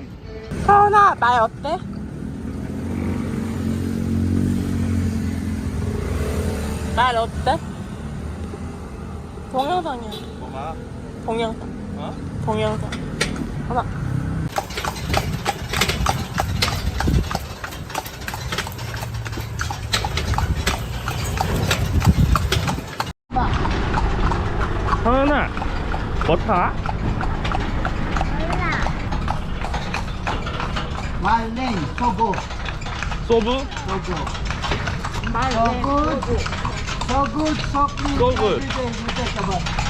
기념품. 서은아 말 어때? 말 어때? 동영상이야 뭐가? 동영상 어? 동영상 하나 서은아, 뭐 타? My name, Sogo. 소브? Sogo. So good. So good, so clean. So good. Every day you take a bath.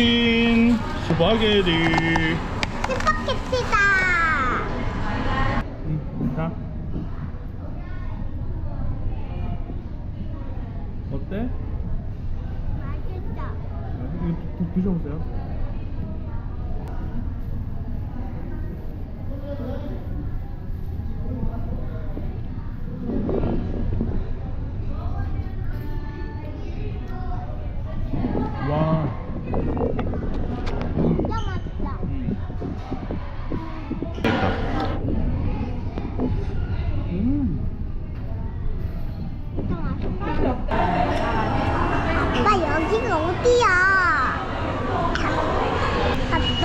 치킨, 스파게티. 스파게티다. 자. 어때? 맛있어. 이거 드- 드셔보세요. 아빠 여기가 어디야? 아빠,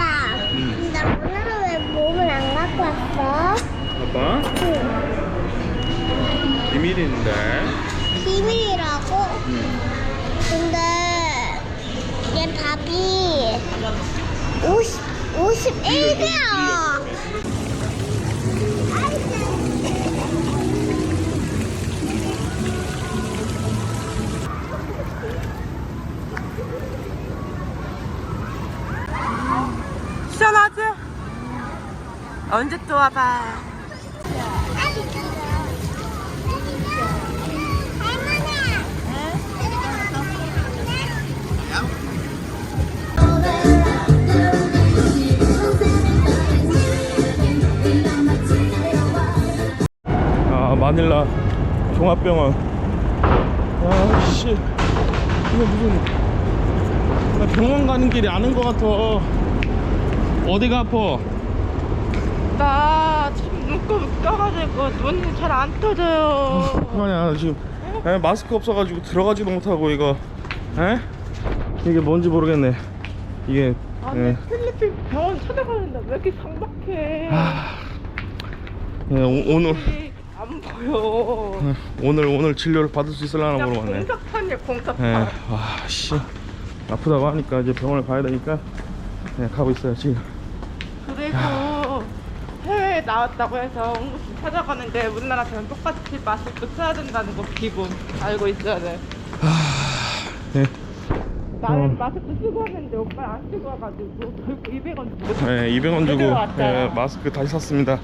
음. 나 오늘은 왜 몸을 안 갖고 왔어? 아빠, 응. 비밀인데. 비밀이라고? 음. 근데 얘 답이 50, 51개야. 언제 또 와봐. 아 마닐라 종합병원. 아씨 이거 무슨 나 병원 가는 길이 아는 것 같아. 어디가 아파 나 지금 눈곱 떠가지고 눈이 잘 안 떠져요. 아니야. 나 지금 에, 마스크 없어가지고 들어가지도 못하고 이거. 에? 이게 뭔지 모르겠네. 이게 아니 예. 필리핀 병원 찾아가는데 왜 이렇게 상박해? 예, 오, 오늘. 안 보여. 오늘 오늘 진료를 받을 수 있을라나 그냥 모르겠네 공사판이야 공사판. 예, 와씨. 아프다고 하니까 이제 병원을 가야 되니까. 예, 가고 있어요 지금. 그리고 나왔다고 해서 응급실 찾아가는데 우리나라처럼 똑같이 마스크 써야 된다는 거 기본 알고 있어야 돼. 예, 나는 어. 마스크 쓰고 왔는데 오빠 안 쓰고 와가지고 결국 200원 주고 예, 200원 주고. 예, 마스크 다시 샀습니다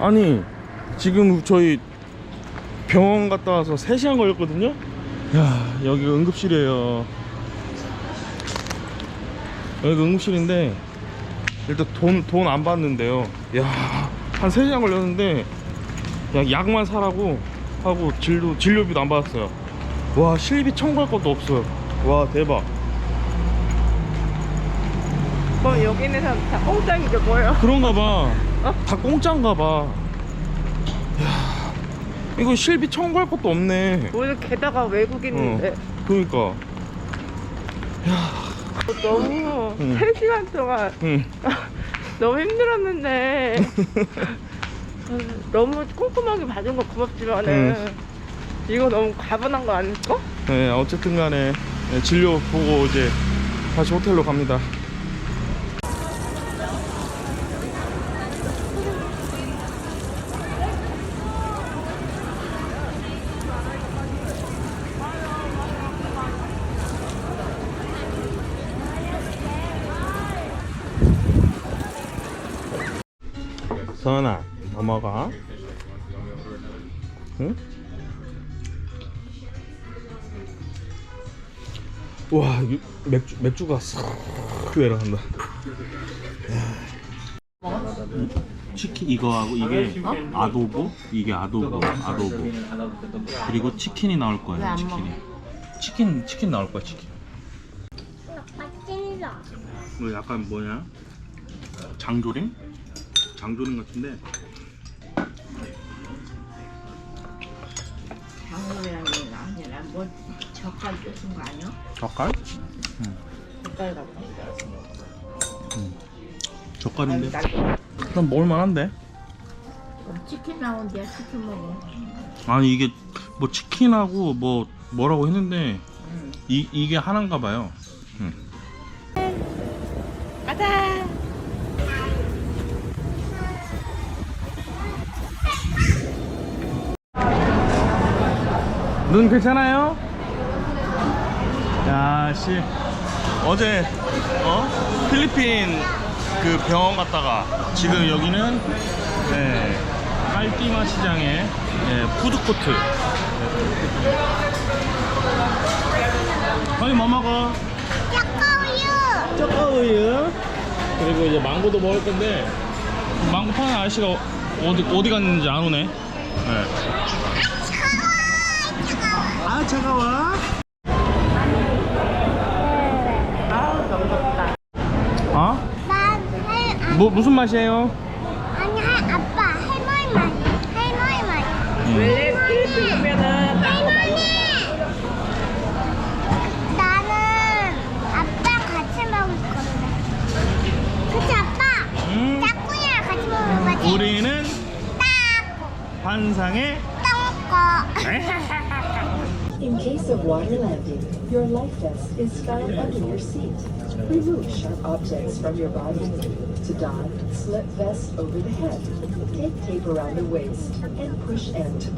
아니 지금 저희 병원 갔다 와서 3시간 걸렸거든요 야 여기 응급실이에요 여기 응급실인데 일단 돈 돈 안 받는데요 야한 3시간 걸렸는데 그냥 약만 사라고 하고 진료 진료비도 안 받았어요 와 실비 청구할 것도 없어요 와 대박 뭐 여기 있는 사람 다게 뭐야? 그런가 봐. 어? 다 공짜인가 봐. 야, 이거 실비 청구할 것도 없네. 오늘 게다가 외국인인데 어, 그러니까. 너무 응. 3시간 동안 응. 너무 힘들었는데 음, 너무 꼼꼼하게 봐준 거 고맙지만은 이거 너무 과분한 거 아닐까? 네, 어쨌든 간에 네, 진료 보고 이제 다시 호텔로 갑니다. 서은아, 뭐 먹어? 응? 와, 이 맥주, 맥주가 싹 내려간다. 치킨 이거하고 이게 아도보 이게 아도보 아도보 그리고 치킨이 나올 거예요 치킨이 치킨 치킨 나올 거야 치킨 찔러. 뭐 약간 뭐냐 장조림 장조림 같은데. 아니라 뭐 젓갈 주신 거 아니야? 젓갈 젓갈 갖고 젓갈인데 그럼 먹을만한데? 그럼 치킨 나온대야 치킨 먹어. 아니 이게 뭐 치킨하고 뭐 뭐라고 했는데 이 이게 하나인가 봐요 눈 괜찮아요? 야, 씨. 어제, 어? 필리핀 그 병원 갔다가 지금 여기는, 네, 깔띠마 시장의 네, 푸드코트. 거기 뭐 먹어? 초코우유. 초코우유. 그리고 이제 망고도 먹을 건데, 망고 파는 아저씨가 어디, 어디 갔는지 안 오네. 네. 아, 차가워. 아우 너무 덥다. 어? 난 할, 아, 뭐, 무슨 맛이에요? 아니 할 아빠 할머니 말. 할머니 말. 원래 필리핀이면은 할머니. 나는 아빠랑 같이 먹을 건데. 그치 아빠? 음, 짝꿍이랑 같이 먹는 거지? 우리는 딱 환상의 똥꼬. In case of water landing, your life vest is found under your seat. Remove sharp objects from your body. To don, slip vest over the head. Take tape around the waist and push end to